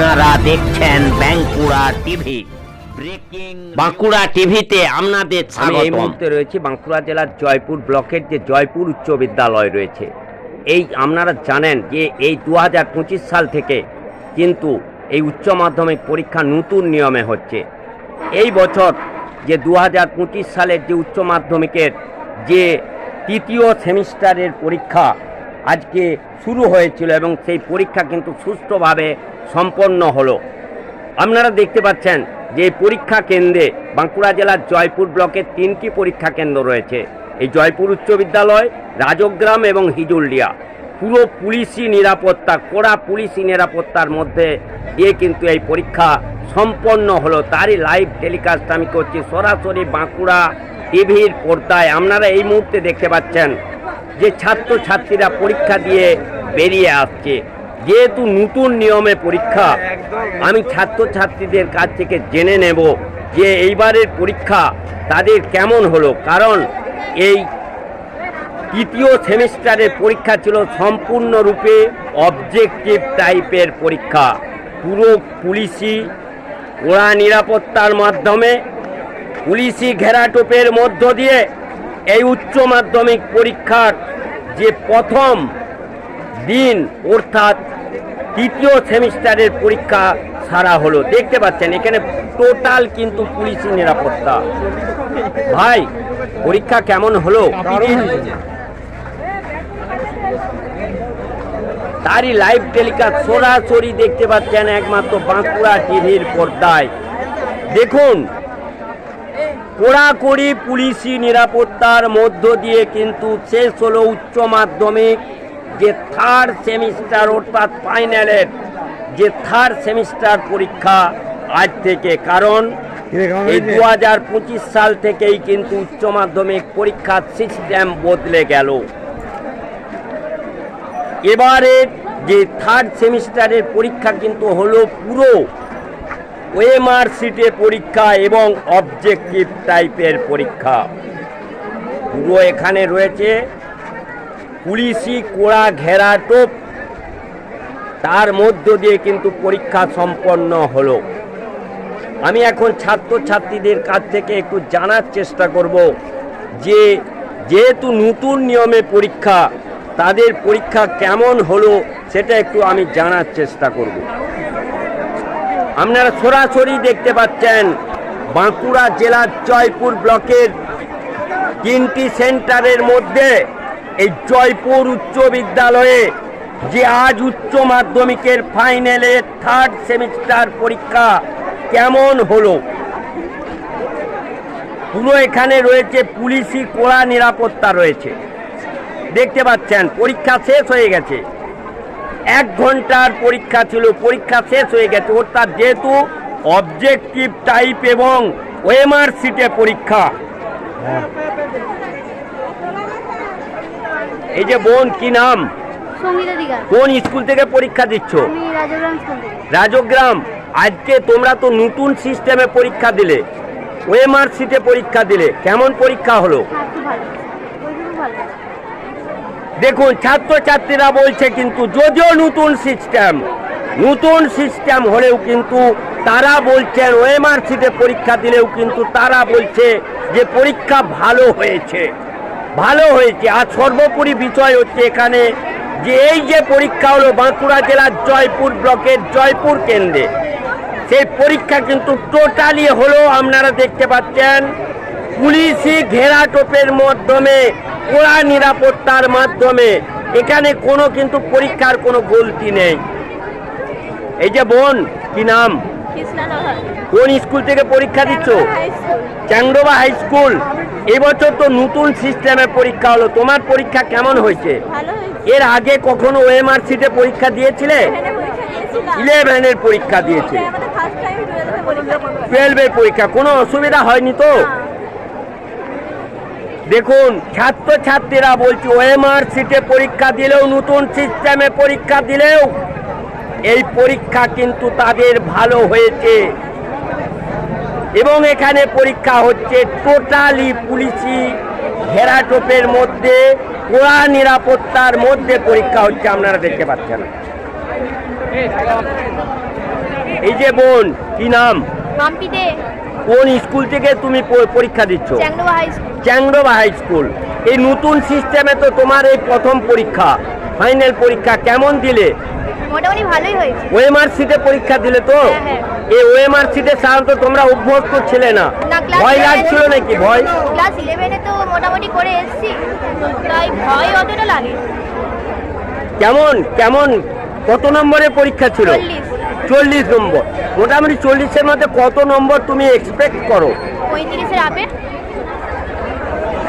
আপনারা দেখছেন Bankura TV. Breaking Bankura টিভিতে আপনাদের আমি এই মুহূর্তে রয়েছি বাঁকুড়া জেলার জয়পুর ব্লকের যে জয়পুর উচ্চ বিদ্যালয় রয়েছে। এই আপনারা জানেন যে এই দু হাজার পঁচিশ সাল থেকে কিন্তু এই উচ্চ মাধ্যমিক পরীক্ষা নতুন নিয়মে হচ্ছে। এই বছর যে দু হাজার পঁচিশ সালের যে উচ্চ মাধ্যমিকের যে তৃতীয় সেমিস্টারের পরীক্ষা আজকে শুরু হয়েছিল এবং সেই পরীক্ষা কিন্তু সুষ্ঠুভাবে সম্পন্ন হলো। আপনারা দেখতে পাচ্ছেন যে পরীক্ষা কেন্দ্রে বাঁকুড়া জেলার জয়পুর ব্লকের তিনটি পরীক্ষা কেন্দ্র রয়েছে। এই জয়পুর উচ্চ বিদ্যালয়, রাজগ্রাম এবং হিজুলডিয়া পুরো পুলিশি নিরাপত্তা, কড়া পুলিশি নিরাপত্তার মধ্যে দিয়ে কিন্তু এই পরীক্ষা সম্পন্ন হলো। তারই লাইভ টেলিকাস্ট আমি করছি সরাসরি বাঁকুড়া টিভির পর্দায়। আপনারা এই মুহূর্তে দেখতে পাচ্ছেন যে ছাত্র ছাত্রীরা পরীক্ষা দিয়ে বেরিয়ে আসছে। যেহেতু নতুন নিয়মে পরীক্ষা আমি ছাত্রছাত্রীদের কাছ থেকে জেনে নেব যে এইবারের পরীক্ষা তাদের কেমন হলো। কারণ এই তৃতীয় সেমিস্টারের পরীক্ষা ছিল সম্পূর্ণরূপে অবজেক্টিভ টাইপের পরীক্ষা। পুরো পুলিশি ওরা নিরাপত্তার মাধ্যমে পুলিশি ঘেরাটোপের মধ্য দিয়ে এই উচ্চ মাধ্যমিক পরীক্ষার যে প্রথম দিন অর্থাৎ তৃতীয় সেমিস্টারের পরীক্ষা সারা হলো। দেখতে পাচ্ছেন এখানে টোটাল কিন্তু পুলিশি নিরাপত্তা। ভাই পরীক্ষা কেমন হলো? তারই লাইভ টেলিকাস্ট সরাসরি দেখতে পাচ্ছেন একমাত্র বাঁকুড়া টিভির পর্দায়। দেখুন কড়াকড়ি পুলিশি নিরাপত্তার মধ্য দিয়ে কিন্তু শেষ হলো উচ্চ মাধ্যমিক। যে থার্ড সেমিস্টার অর্থাৎ ফাইনালের যে থার্ড সেমিস্টার পরীক্ষা আজ থেকে কারণ এই দু হাজার পঁচিশ সাল থেকেই কিন্তু উচ্চ মাধ্যমিক পরীক্ষার সিস্টেম বদলে গেল। এবারে যে থার্ড সেমিস্টারের পরীক্ষা কিন্তু হলো পুরো ওএমআর সিটে পরীক্ষা এবং অবজেক্টিভ টাইপের পরীক্ষা। পুরো এখানে রয়েছে পুলিশি, কোড়া, ঘেরা, টোপ। তার মধ্য দিয়ে কিন্তু পরীক্ষা সম্পন্ন হলো। আমি এখন ছাত্রছাত্রীদের কাছ থেকে একটু জানার চেষ্টা করব যে, যেহেতু নতুন নিয়মে পরীক্ষা, তাদের পরীক্ষা কেমন হলো সেটা একটু আমি জানার চেষ্টা করব। আপনারা সরাসরি দেখতে পাচ্ছেন, বাঁকুড়া জেলার জয়পুর ব্লকের তিনটি সেন্টারের মধ্যে এই জয়পুর উচ্চ বিদ্যালয়ে যে আজ উচ্চ মাধ্যমিকের ফাইনালে থার্ড সেমিস্টার পরীক্ষা কেমন হলো? পুরো এখানে রয়েছে পুলিশি কোড়া নিরাপত্তা রয়েছে। দেখতে পাচ্ছেন, পরীক্ষা শেষ হয়ে গেছে। এক ঘণ্টার পরীক্ষা ছিল, পরীক্ষা শেষ হয়ে গেছে। অর্থাৎ যেহেতু অবজেক্টিভ টাইপ এবং ওয়েমার সিটে পরীক্ষা। এই যে বোন কি নাম? কোন স্কুল থেকে পরীক্ষা দিচ্ছ? রাজগ্রাম আজকে তোমরা তো নতুন সিস্টেমে পরীক্ষা দিলে। সিটে পরীক্ষা দিলে। কেমন পরীক্ষা হলো? হ্যাঁ দেখুন ছাত্রছাত্রীরা বলছে কিন্তু যদিও নতুন সিস্টেম নতুন সিস্টেম হলেও কিন্তু তারা বলছেন ওএমআর সিটে পরীক্ষা দিলেও কিন্তু তারা বলছে যে পরীক্ষা ভালো হয়েছে। ভালো হয়েছে। আর সর্বোপরি বিষয় হচ্ছে এখানে যে এই যে পরীক্ষা হলো বাঁকুড়া জেলার জয়পুর ব্লকের জয়পুর কেন্দ্রে, সেই পরীক্ষা কিন্তু টোটালি হলো আপনারা দেখতে পাচ্ছেন, পুলিশি ঘেরাটোপের মাধ্যমে, কড়া নিরাপত্তার মাধ্যমে, এখানে কোনো কিন্তু পরীক্ষার কোনো গলতি নেই। এই যে বোন, কি নাম? কোন স্কুল থেকে পরীক্ষা দিচ্ছ? Changdoba high school. এবছর তো নতুন সিস্টেমে পরীক্ষা হলো। তোমার পরীক্ষা কেমন হয়েছে? এর আগে কখনো ওএমআর সিটে পরীক্ষা দিয়েছিলে? ইলেভেনের পরীক্ষা পরীক্ষা টুয়েলভের পরীক্ষা কোনো অসুবিধা হয়নি তো? দেখুন ছাত্রছাত্রীরা বলছে ওএমআর সিটে পরীক্ষা দিলেও নতুন সিস্টেমে পরীক্ষা দিলেও এই পরীক্ষা কিন্তু তাদের ভালো হয়েছে। এবং এখানে পরীক্ষা হচ্ছে টোটালি পুলিশি ঘেরাটোপের মধ্যে কোড়া নিরাপত্তার মধ্যে পরীক্ষা হচ্ছে আপনারা দেখতে পাচ্ছেন। এই যে বোন কি নাম? কোন স্কুল থেকে তুমি পরীক্ষা দিচ্ছ? Changdoba high school. এই নতুন সিস্টেমে তো তোমার এই প্রথম পরীক্ষা ফাইনাল পরীক্ষা কেমন দিলে? মোটামুটি ভালোই হয়েছে। ওএমআর সিটে পরীক্ষা দিলে তো? হ্যাঁ, হ্যাঁ। এই ওএমআর সিটে সাধারণত তোমরা অভ্যস্ত ছিলে না। ভয় লাগছিল নাকি? ভয়? ক্লাস ইলেভেনে তো মোটামুটি করে এসেছি। তাই ভয় অতটা লাগে কেমন? কেমন? কত নম্বরের পরীক্ষা ছিল? চল্লিশ। চল্লিশ নম্বর। মোটামুটি চল্লিশের মধ্যে কত নম্বর তুমি এক্সপেক্ট করো? পঁয়ত্রিশের আপে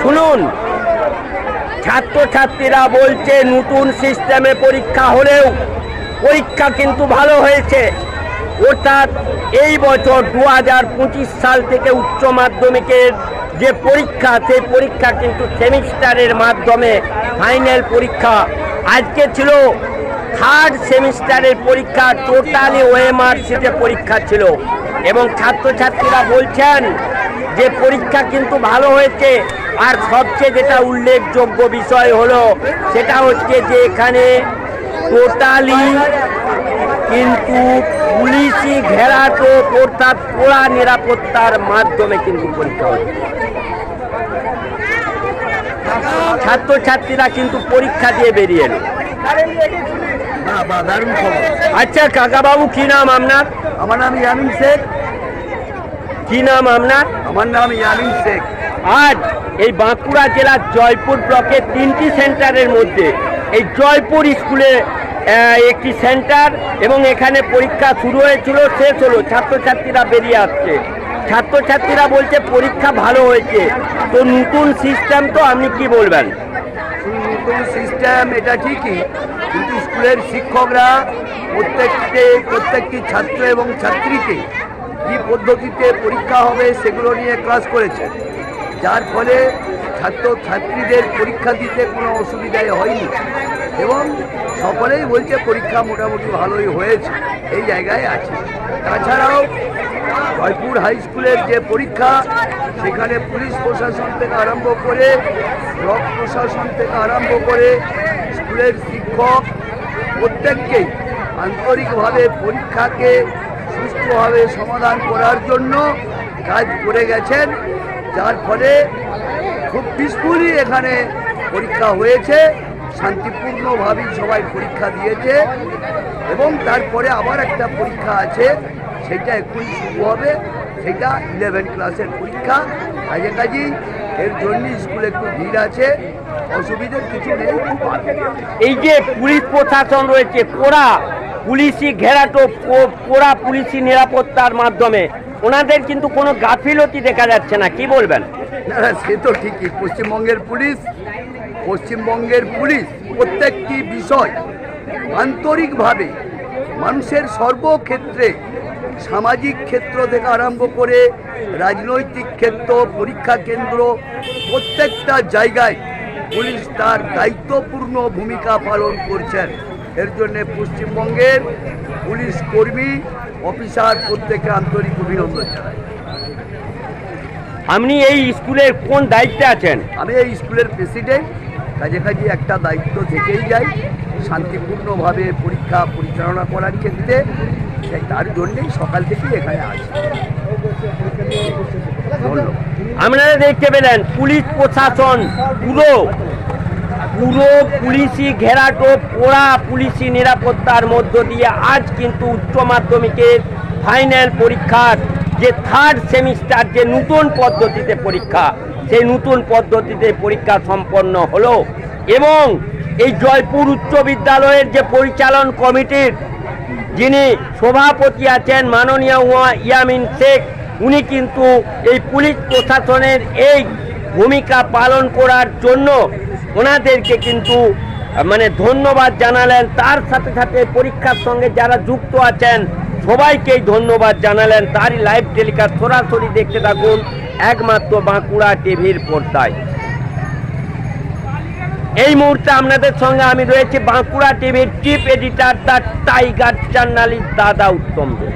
শুনুন। ছাত্রছাত্রীরা বলছে নতুন সিস্টেমে পরীক্ষা হলেও পরীক্ষা কিন্তু ভালো হয়েছে। অর্থাৎ এই বছর দু হাজার পঁচিশ সাল থেকে উচ্চ মাধ্যমিকের যে পরীক্ষা, সেই পরীক্ষা কিন্তু সেমিস্টারের মাধ্যমে ফাইনাল পরীক্ষা। আজকে ছিল থার্ড সেমিস্টারের পরীক্ষা, টোটালি ওএমআর সিটে পরীক্ষা ছিল। এবং ছাত্রছাত্রীরা বলছেন যে পরীক্ষা কিন্তু ভালো হয়েছে, আর সবচেয়ে যেটা উল্লেখযোগ্য বিষয় হলো, সেটা হচ্ছে যে এখানে টোটালি কিন্তু পুলিশি ঘেরাটো অর্থাৎ কড়া নিরাপত্তার মাধ্যমে কিন্তু পরীক্ষা হচ্ছে ছাত্রছাত্রীরা কিন্তু পরীক্ষা দিয়ে বেরিয়ে এলো। আচ্ছা কাকাবাবু কি নাম আপনার? আমার নাম ইয়ামিন শেখ। কি নাম আপনার? আমার নাম ইয়ামিন শেখ। আজ এই বাঁকুড়া জেলার জয়পুর ব্লকের তিনটি সেন্টারের মধ্যে এই জয়পুর স্কুলে একটি সেন্টার এবং এখানে পরীক্ষা শুরু হয়েছিল, শেষ হলো, ছাত্রছাত্রীরা বেরিয়ে আসছে। ছাত্রছাত্রীরা বলছে, পরীক্ষা ভালো হয়েছে। তো নতুন সিস্টেম তো আপনি কি বলবেন? নতুন সিস্টেম এটা ঠিকই, কিন্তু স্কুলের শিক্ষকরা প্রত্যেককে, প্রত্যেকটি ছাত্র এবং ছাত্রীকে কী পদ্ধতিতে পরীক্ষা হবে সেগুলো নিয়ে ক্লাস করেছে। যার ফলে ছাত্র ছাত্রীদের পরীক্ষা দিতে কোনো অসুবিধাই হয়নি। এবং সকলেই বলছে পরীক্ষা মোটামুটি ভালোই হয়েছে, এই জায়গায় আছে। তাছাড়াও জয়পুর হাই স্কুলের যে পরীক্ষা, সেখানে পুলিশ প্রশাসন থেকে আরম্ভ করে, ব্লক প্রশাসন থেকে আরম্ভ করে স্কুলের শিক্ষক প্রত্যেককেই আন্তরিকভাবে পরীক্ষাকে সুষ্ঠুভাবে সমাধান করার জন্য কাজ করে গেছেন। যার ফলে খুব পিসফুলি এখানে পরীক্ষা হয়েছে, শান্তিপূর্ণভাবেই সবাই পরীক্ষা দিয়েছে, এবং তারপরে আবার একটা পরীক্ষা আছে, সেটা এক্ষুনি শুরু হবে, সেটা ইলেভেন ক্লাসের পরীক্ষা। কাজে কাজেই এর জন্য স্কুলে একটু ভিড় আছে, অসুবিধার কিছু নেই। এই যে পুলিশ প্রশাসন রয়েছে কোড়া পুলিশি ঘেরাটো কোড়া পুলিশি নিরাপত্তার মাধ্যমে ওনাদের কিন্তু কোনো গাফিলতি দেখা যাচ্ছে না, কি বলবেন? সে তো ঠিকই, পশ্চিমবঙ্গের পুলিশ পশ্চিমবঙ্গের পুলিশ প্রত্যেকটি বিষয় আন্তরিকভাবে মানুষের সর্বক্ষেত্রে সামাজিক ক্ষেত্র থেকে আরম্ভ করে রাজনৈতিক ক্ষেত্র, পরীক্ষা কেন্দ্র, প্রত্যেকটা জায়গায় পুলিশ তার দায়িত্বপূর্ণ ভূমিকা পালন করছেন। এর জন্যে পশ্চিমবঙ্গের পুলিশ কর্মী অফিসার প্রত্যেকে আন্তরিক অভিনন্দন জানাই। আপনি এই স্কুলের কোন দায়িত্বে আছেন? আমি এই স্কুলের প্রেসিডেন্ট কাজে কাজে একটা দায়িত্ব থেকেই যাই শান্তিপূর্ণভাবে পরীক্ষা পরিচালনা করার ক্ষেত্রে তার জন্যেই সকাল থেকেই এখানে আসি। আপনারা দেখতে পেলেন পুলিশ প্রশাসন পুরো পুরো পুলিশি ঘেরাটো পোড়া পুলিশি নিরাপত্তার মধ্য দিয়ে আজ কিন্তু উচ্চ মাধ্যমিকের ফাইনাল পরীক্ষার যে থার্ড সেমিস্টার যে নতুন পদ্ধতিতে পরীক্ষা, সেই নতুন পদ্ধতিতে পরীক্ষা সম্পন্ন হলো এবং এই জয়পুর উচ্চ বিদ্যালয়ের যে পরিচালন কমিটির যিনি সভাপতি আছেন মাননীয় ইয়ামিন শেখ, উনি কিন্তু এই পুলিশ প্রশাসনের এই ভূমিকা পালন করার জন্য ওনাদেরকে কিন্তু মানে ধন্যবাদ জানালেন। তার সাথে সাথে পরীক্ষার সঙ্গে যারা যুক্ত আছেন, সবাইকেই ধন্যবাদ জানালেন। তারই লাইভ টেলিকাস্ট সরাসরি দেখতে থাকুন একমাত্র বাঁকুড়া টিভির পর্দায়। এই মুহূর্তে আপনাদের সঙ্গে আমি রয়েছি বাঁকুড়া টিভির chief editor the tiger journalist দাদা উত্তম দে।